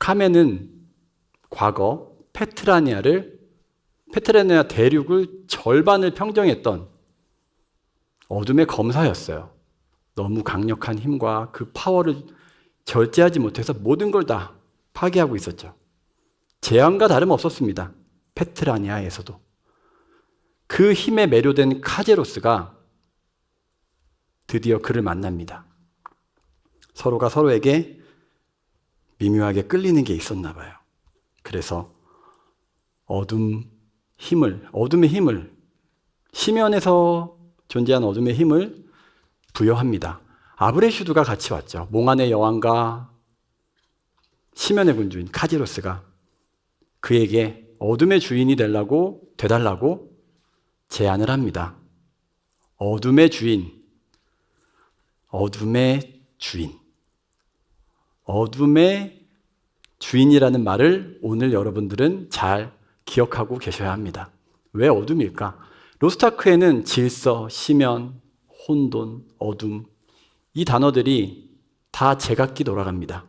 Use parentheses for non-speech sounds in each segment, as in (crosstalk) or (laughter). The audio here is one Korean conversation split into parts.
카멘은 과거 페트라니아를 페트라니아 대륙을 절반을 평정했던 어둠의 검사였어요. 너무 강력한 힘과 그 파워를 절제하지 못해서 모든 걸 다 파괴하고 있었죠. 재앙과 다름 없었습니다. 페트라니아에서도. 그 힘에 매료된 카제로스가 드디어 그를 만납니다. 서로가 서로에게 미묘하게 끌리는 게 있었나 봐요. 그래서 어둠 힘을, 어둠의 힘을, 심연에서 존재한 어둠의 힘을 부여합니다. 아브레슈드가 같이 왔죠. 몽환의 여왕과 심연의 군주인 카지로스가 그에게 어둠의 주인이 되려고 되달라고 제안을 합니다. 어둠의 주인, 어둠의 주인, 어둠의 주인이라는 말을 오늘 여러분들은 잘 기억하고 계셔야 합니다. 왜 어둠일까? 로스타크에는 질서, 심연, 혼돈, 어둠 이 단어들이 다 제각기 돌아갑니다.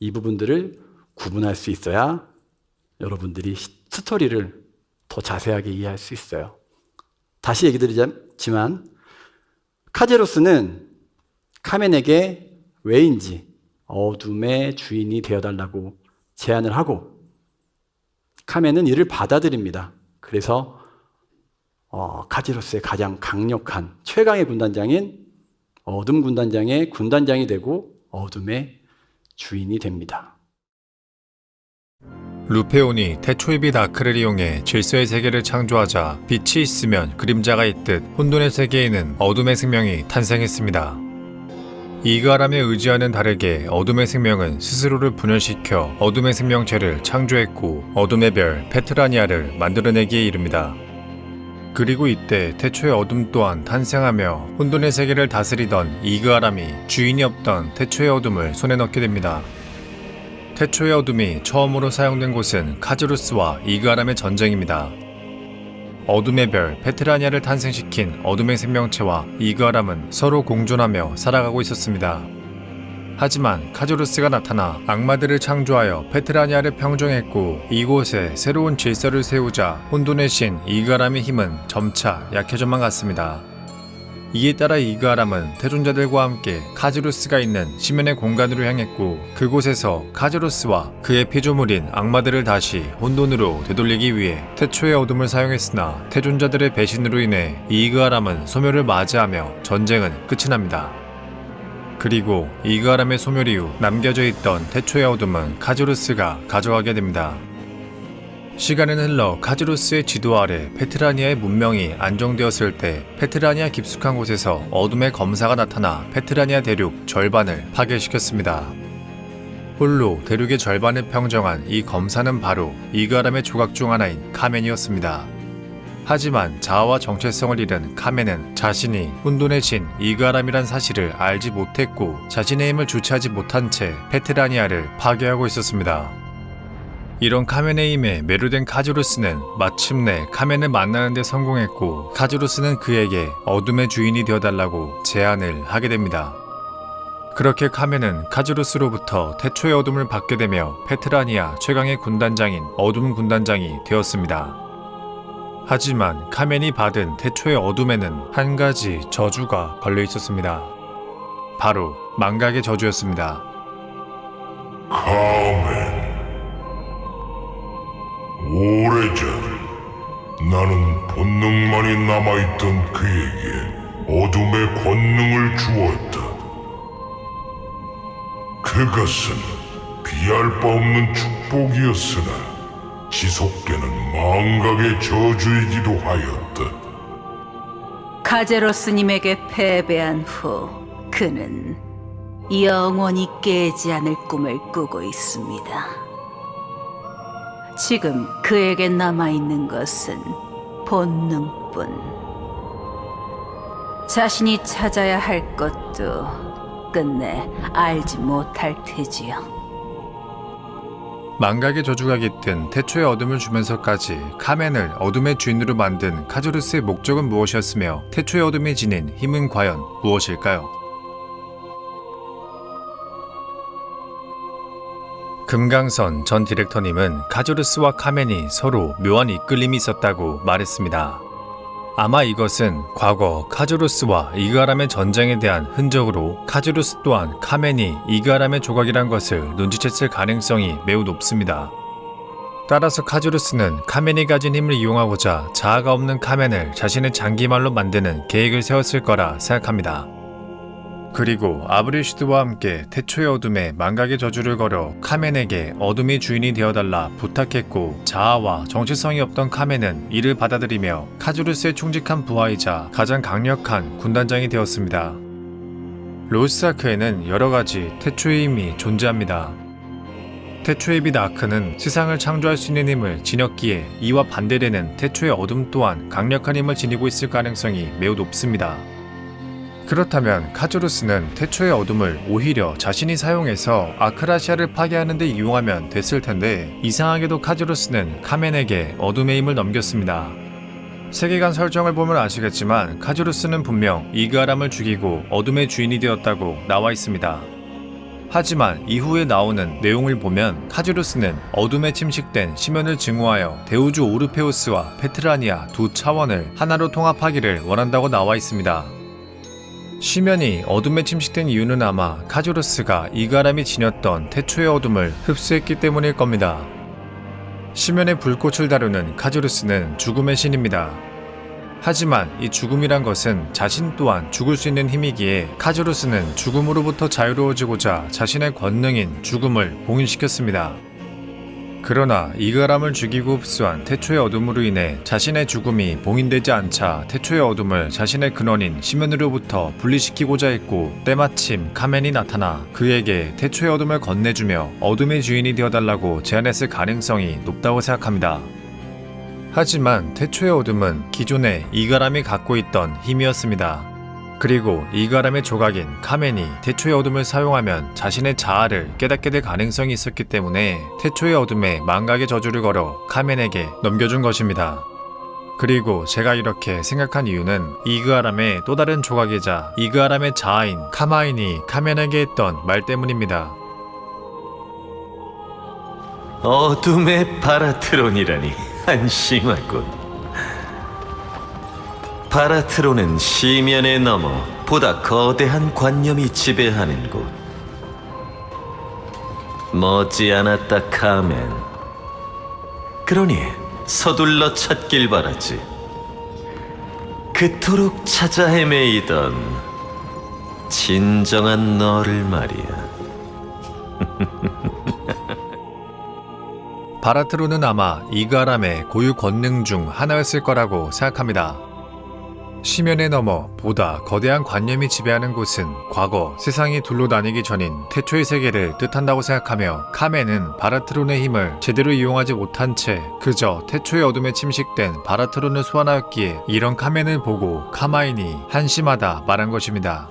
이 부분들을 구분할 수 있어야 여러분들이 스토리를 더 자세하게 이해할 수 있어요. 다시 얘기 드리자면 카제로스는 카멘에게 왜인지 어둠의 주인이 되어달라고 제안을 하고 카멘은 이를 받아들입니다. 그래서 어, 카제로스의 가장 강력한 최강의 군단장인 어둠 군단장의 군단장이 되고 어둠의 주인이 됩니다. 루페온이 태초의 빛 아크를 이용해 질서의 세계를 창조하자 빛이 있으면 그림자가 있듯 혼돈의 세계에는 어둠의 생명이 탄생했습니다. 이가람에 의지하는 다르게 어둠의 생명은 스스로를 분열시켜 어둠의 생명체를 창조했고 어둠의 별 페트라니아를 만들어내기에 이릅니다. 그리고 이때 태초의 어둠 또한 탄생하며 혼돈의 세계를 다스리던 이그아람이 주인이 없던 태초의 어둠을 손에 넣게 됩니다. 태초의 어둠이 처음으로 사용된 곳은 카즈루스와 이그아람의 전쟁입니다. 어둠의 별 페트라니아를 탄생시킨 어둠의 생명체와 이그아람은 서로 공존하며 살아가고 있었습니다. 하지만 카즈루스가 나타나 악마들을 창조하여 페트라니아를 평정했고 이곳에 새로운 질서를 세우자 혼돈의 신 이그아람의 힘은 점차 약해져만 갔습니다. 이에 따라 이그아람은 태존자들과 함께 카즈루스가 있는 심연의 공간으로 향했고 그곳에서 카즈루스와 그의 피조물인 악마들을 다시 혼돈으로 되돌리기 위해 태초의 어둠을 사용했으나 태존자들의 배신으로 인해 이그아람은 소멸을 맞이하며 전쟁은 끝이 납니다. 그리고 이그아람의 소멸 이후 남겨져 있던 태초의 어둠은 카즈루스가 가져가게 됩니다. 시간은 흘러 카즈루스의 지도 아래 페트라니아의 문명이 안정되었을 때 페트라니아 깊숙한 곳에서 어둠의 검사가 나타나 페트라니아 대륙 절반을 파괴시켰습니다. 홀로 대륙의 절반을 평정한 이 검사는 바로 이그아람의 조각 중 하나인 카멘이었습니다. 하지만 자아와 정체성을 잃은 카멘은 자신이 혼돈의 신 이그아람이란 사실을 알지 못했고 자신의 힘을 주체하지 못한 채 페트라니아를 파괴하고 있었습니다. 이런 힘에 매료된 카즈루스는 마침내 카멘을 만나는 데 성공했고 카즈루스는 그에게 어둠의 주인이 되어달라고 제안을 하게 됩니다. 그렇게 카멘은 카즈루스로부터 태초의 어둠을 받게 되며 페트라니아 최강의 군단장인 어둠 군단장이 되었습니다. 하지만 카멘이 받은 태초의 어둠에는 한 가지 저주가 걸려 있었습니다. 바로 망각의 저주였습니다. 카멘 나는 본능만이 남아있던 그에게 어둠의 권능을 주었다 그것은 비할 바 없는 축복이었으나 지속되는 망각의 저주이기도 하였다 카제로스님에게 패배한 후 그는 영원히 깨지 않을 꿈을 꾸고 있습니다. 지금 그에게 남아있는 것은 본능뿐. 자신이 찾아야 할 것도 끝내 알지 못할 테지요. 망각의 저주가 깃든 태초의 어둠을 주면서까지 카멘을 어둠의 주인으로 만든 카즈루스의 목적은 무엇이었으며 태초의 어둠이 지닌 힘은 과연 무엇일까요? 금강선 전 디렉터님은 카조루스와 카멘이 서로 묘한 이끌림이 있었다고 말했습니다. 아마 이것은 과거 카조루스와 이그아람의 전쟁에 대한 흔적으로 카조루스 또한 카멘이 이그아람의 조각이란 것을 눈치챘을 가능성이 매우 높습니다. 따라서 카조루스는 카멘이 가진 힘을 이용하고자 자아가 없는 카멘을 자신의 장기말로 만드는 계획을 세웠을 거라 생각합니다. 그리고 아브리슈드와 함께 태초의 어둠에 망각의 저주를 걸어 카멘에게 어둠의 주인이 되어달라 부탁했고 자아와 정체성이 없던 카멘은 이를 받아들이며 카주루스의 충직한 부하이자 가장 강력한 군단장이 되었습니다. 로스아크에는 여러 가지 태초의 힘이 존재합니다. 태초의 빛 아크는 세상을 창조할 수 있는 힘을 지녔기에 이와 반대되는 태초의 어둠 또한 강력한 힘을 지니고 있을 가능성이 매우 높습니다. 그렇다면 카조루스는 태초의 어둠을 오히려 자신이 사용해서 아크라시아를 파괴하는 데 이용하면 됐을 텐데 이상하게도 카조루스는 카멘에게 어둠의 힘을 넘겼습니다. 세계관 설정을 보면 아시겠지만 카조루스는 분명 이그아람을 죽이고 어둠의 주인이 되었다고 나와 있습니다. 하지만 이후에 나오는 내용을 보면 카즈루스는 어둠에 침식된 심연을 증오하여 대우주 오르페우스와 페트라니아 두 차원을 하나로 통합하기를 원한다고 나와 있습니다. 심연이 어둠에 침식된 이유는 아마 카조루스가 이가람이 지녔던 태초의 어둠을 흡수했기 때문일 겁니다. 심연의 불꽃을 다루는 카조루스는 죽음의 신입니다. 하지만 이 죽음이란 것은 자신 또한 죽을 수 있는 힘이기에 카조루스는 죽음으로부터 자유로워지고자 자신의 권능인 죽음을 봉인시켰습니다. 그러나 이가람을 죽이고 흡수한 태초의 어둠으로 인해 자신의 죽음이 봉인되지 않자 태초의 어둠을 자신의 근원인 심연으로부터 분리시키고자 했고 때마침 카멘이 나타나 그에게 태초의 어둠을 건네주며 어둠의 주인이 되어달라고 제안했을 가능성이 높다고 생각합니다. 하지만 태초의 어둠은 기존에 이가람이 갖고 있던 힘이었습니다. 그리고 이가람의 조각인 카멘이 태초의 어둠을 사용하면 자신의 자아를 깨닫게 될 가능성이 있었기 때문에 태초의 어둠에 망각의 저주를 걸어 카멘에게 넘겨준 것입니다. 그리고 제가 이렇게 생각한 이유는 이그아람의 또 다른 조각이자 이그아람의 자아인 카마인이 카멘에게 했던 말 때문입니다. 어둠의 바라트론이라니 한심하군. 바라트론은 시면에 넘어 보다 거대한 관념이 지배하는 곳. 머지않았다 카멘. 그러니 서둘러 찾길 바라지. 그토록 찾아 헤매이던 진정한 너를 말이야. (laughs) 바라트로는 아마 이가람의 고유 권능 중 하나였을 거라고 생각합니다. 시면에 넘어 보다 거대한 관념이 지배하는 곳은 과거 세상이 둘로 나뉘기 전인 태초의 세계를 뜻한다고 생각하며 카멘은 바라트론의 힘을 제대로 이용하지 못한 채 그저 태초의 어둠에 침식된 바라트론을 소환하였기에 이런 카멘을 보고 카마인이 한심하다 말한 것입니다.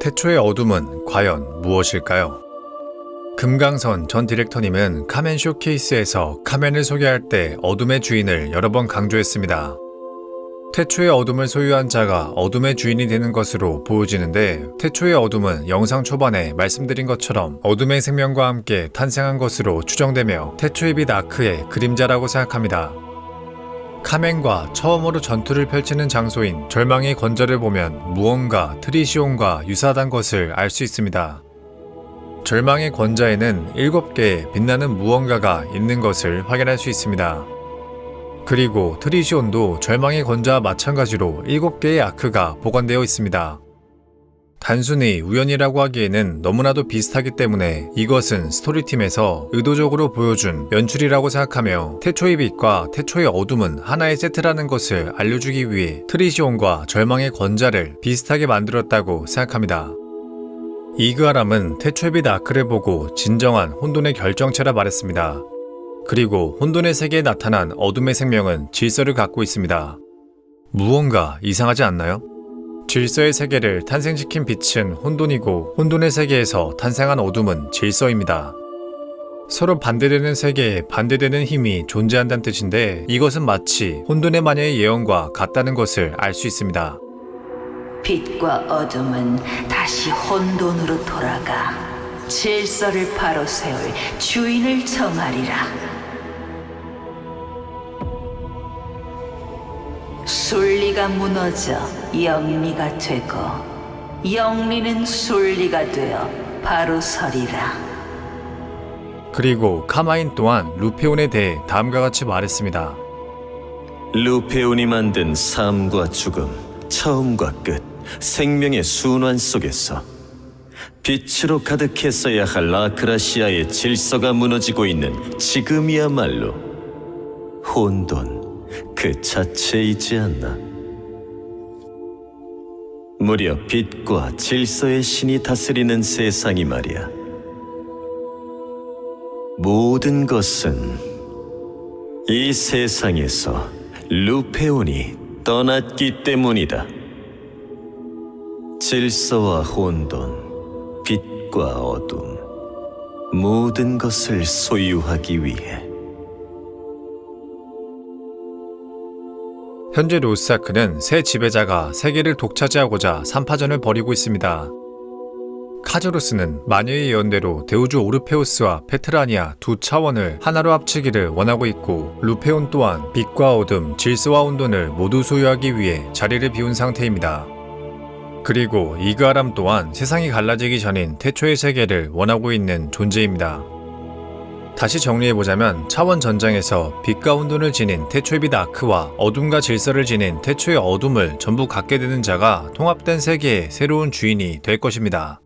태초의 어둠은 과연 무엇일까요? 금강선 전 디렉터님은 카멘 쇼케이스에서 카멘을 소개할 때 어둠의 주인을 여러 번 강조했습니다. 태초의 어둠을 소유한 자가 어둠의 주인이 되는 것으로 보여지는데 태초의 어둠은 영상 초반에 말씀드린 것처럼 어둠의 생명과 함께 탄생한 것으로 추정되며 태초의 빛 아크의 그림자라고 생각합니다. 카멘과 처음으로 전투를 펼치는 장소인 절망의 건절을 보면 무언가 트리시온과 유사하단 것을 알 수 있습니다. 절망의 권자에는 7개의 빛나는 무언가가 있는 것을 확인할 수 있습니다. 그리고 트리시온도 절망의 권자와 마찬가지로 7개의 아크가 보관되어 있습니다. 단순히 우연이라고 하기에는 너무나도 비슷하기 때문에 이것은 스토리팀에서 의도적으로 보여준 연출이라고 생각하며 태초의 빛과 태초의 어둠은 하나의 세트라는 것을 알려주기 위해 트리시온과 절망의 권자를 비슷하게 만들었다고 생각합니다. 이그아람은 태초의 빛 아크를 보고 진정한 혼돈의 결정체라 말했습니다. 그리고 혼돈의 세계에 나타난 어둠의 생명은 질서를 갖고 있습니다. 무언가 이상하지 않나요? 질서의 세계를 탄생시킨 빛은 혼돈이고 혼돈의 세계에서 탄생한 어둠은 질서입니다. 서로 반대되는 세계에 반대되는 힘이 존재한다는 뜻인데 이것은 마치 혼돈의 마녀의 예언과 같다는 것을 알 수 있습니다. 빛과 어둠은 다시 혼돈으로 돌아가 질서를 바로 세울 주인을 정하리라. 순리가 무너져 영리가 되고 영리는 순리가 되어 바로 서리라. 그리고 카마인 또한 루페온에 대해 다음과 같이 말했습니다. 루페온이 만든 삶과 죽음, 처음과 끝, 생명의 순환 속에서 빛으로 가득했어야 할 아크라시아의 질서가 무너지고 있는 지금이야말로 혼돈 그 자체이지 않나. 무려 빛과 질서의 신이 다스리는 세상이 말이야. 모든 것은 이 세상에서 루페온이 떠났기 때문이다. 질서와 혼돈, 빛과 어둠, 모든 것을 소유하기 위해 현재 로스아크는 새 지배자가 세계를 독차지하고자 삼파전을 벌이고 있습니다. 카조루스는 마녀의 예언대로 대우주 오르페우스와 페트라니아 두 차원을 하나로 합치기를 원하고 있고 루페온 또한 빛과 어둠, 질서와 혼돈을 모두 소유하기 위해 자리를 비운 상태입니다. 그리고 이그아람 또한 세상이 갈라지기 전인 태초의 세계를 원하고 있는 존재입니다. 다시 정리해보자면 차원 전장에서 빛과 혼돈을 지닌 태초의 빛 아크와 어둠과 질서를 지닌 태초의 어둠을 전부 갖게 되는 자가 통합된 세계의 새로운 주인이 될 것입니다.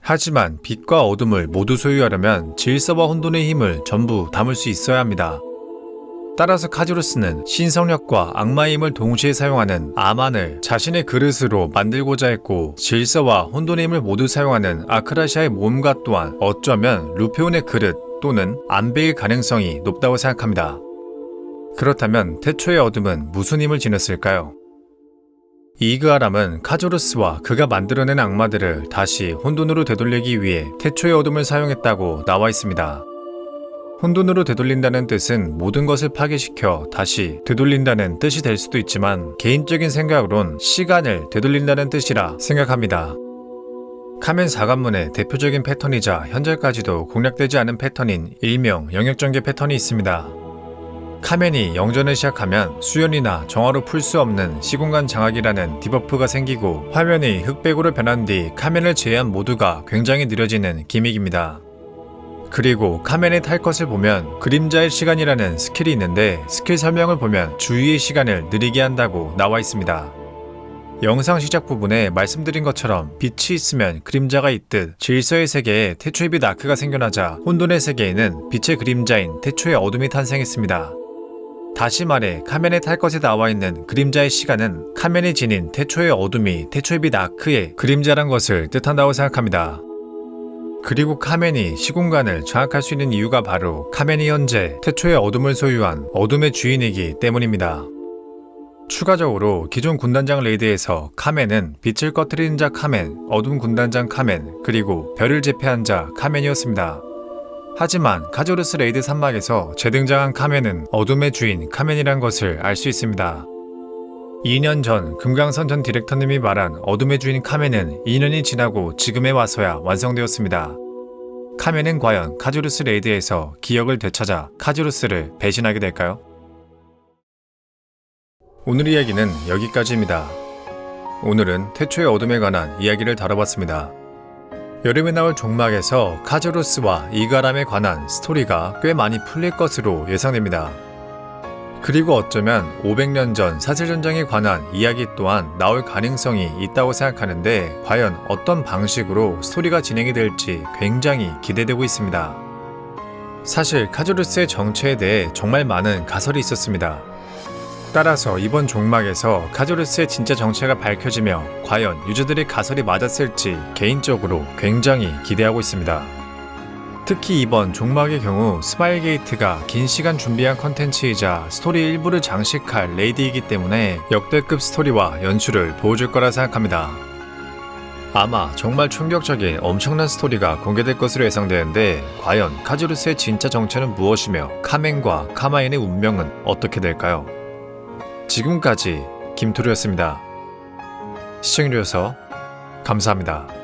하지만 빛과 어둠을 모두 소유하려면 질서와 혼돈의 힘을 전부 담을 수 있어야 합니다. 따라서 카즈루스는 신성력과 악마의 힘을 동시에 사용하는 아만을 자신의 그릇으로 만들고자 했고 질서와 혼돈의 힘을 모두 사용하는 아크라시아의 모험가 또한 어쩌면 루페온의 그릇 또는 안배일 가능성이 높다고 생각합니다. 그렇다면 태초의 어둠은 무슨 힘을 지녔을까요? 이그아람은 카조루스와 그가 만들어낸 악마들을 다시 혼돈으로 되돌리기 위해 태초의 어둠을 사용했다고 나와 있습니다. 혼돈으로 되돌린다는 뜻은 모든 것을 파괴시켜 다시 되돌린다는 뜻이 될 수도 있지만 개인적인 생각으론 시간을 되돌린다는 뜻이라 생각합니다. 카멘 4관문의 대표적인 패턴이자 현재까지도 공략되지 않은 패턴인 일명 영역전개 패턴이 있습니다. 카멘이 영전을 시작하면 수연이나 정화로 풀 수 없는 시공간 장악이라는 디버프가 생기고 화면이 흑백으로 변한 뒤 카멘을 제외한 모두가 굉장히 느려지는 기믹입니다. 그리고 카멘의 탈 것을 보면 그림자의 시간이라는 스킬이 있는데 스킬 설명을 보면 주위의 시간을 느리게 한다고 나와 있습니다. 영상 시작 부분에 말씀드린 것처럼 빛이 있으면 그림자가 있듯 질서의 세계에 태초의 빛 아크가 생겨나자 혼돈의 세계에는 빛의 그림자인 태초의 어둠이 탄생했습니다. 다시 말해 카멘의 탈 것에 나와 있는 그림자의 시간은 카멘이 지닌 태초의 어둠이 태초의 빛 아크의 그림자란 것을 뜻한다고 생각합니다. 그리고 카멘이 시공간을 장악할 수 있는 이유가 바로 카멘이 현재 태초의 어둠을 소유한 어둠의 주인이기 때문입니다. 추가적으로 기존 군단장 레이드에서 카멘은 빛을 꺼트리는 자 카멘, 어둠 군단장 카멘, 그리고 별을 제패한 자 카멘이었습니다. 하지만 카조르스 레이드 산막에서 재등장한 카멘은 어둠의 주인 카멘이란 것을 알 수 있습니다. 2년 전 금강선 전 디렉터님이 말한 어둠의 주인 카멘은 2년이 지나고 지금에 와서야 완성되었습니다. 카멘은 과연 카조르스 레이드에서 기억을 되찾아 카조르스를 배신하게 될까요? 오늘 이야기는 여기까지입니다. 오늘은 태초의 어둠에 관한 이야기를 다뤄봤습니다. 여름에 나올 종막에서 카조루스와 이가람에 관한 스토리가 꽤 많이 풀릴 것으로 예상됩니다. 그리고 어쩌면 500년 전 사슬전쟁에 관한 이야기 또한 나올 가능성이 있다고 생각하는데 과연 어떤 방식으로 스토리가 진행이 될지 굉장히 기대되고 있습니다. 사실 카조루스의 정체에 대해 정말 많은 가설이 있었습니다. 따라서 이번 종막에서 카조르스의 진짜 정체가 밝혀지며 과연 유저들의 가설이 맞았을지 개인적으로 굉장히 기대하고 있습니다. 특히 이번 종막의 경우 스마일 게이트가 긴 시간 준비한 컨텐츠이자 스토리 일부를 장식할 레이드이기 때문에 역대급 스토리와 연출을 보여줄 거라 생각합니다. 아마 정말 충격적인 엄청난 스토리가 공개될 것으로 예상되는데 과연 카조르스의 진짜 정체는 무엇이며 카멘과 카마인의 운명은 어떻게 될까요? 지금까지 김토리였습니다. 시청해주셔서 감사합니다.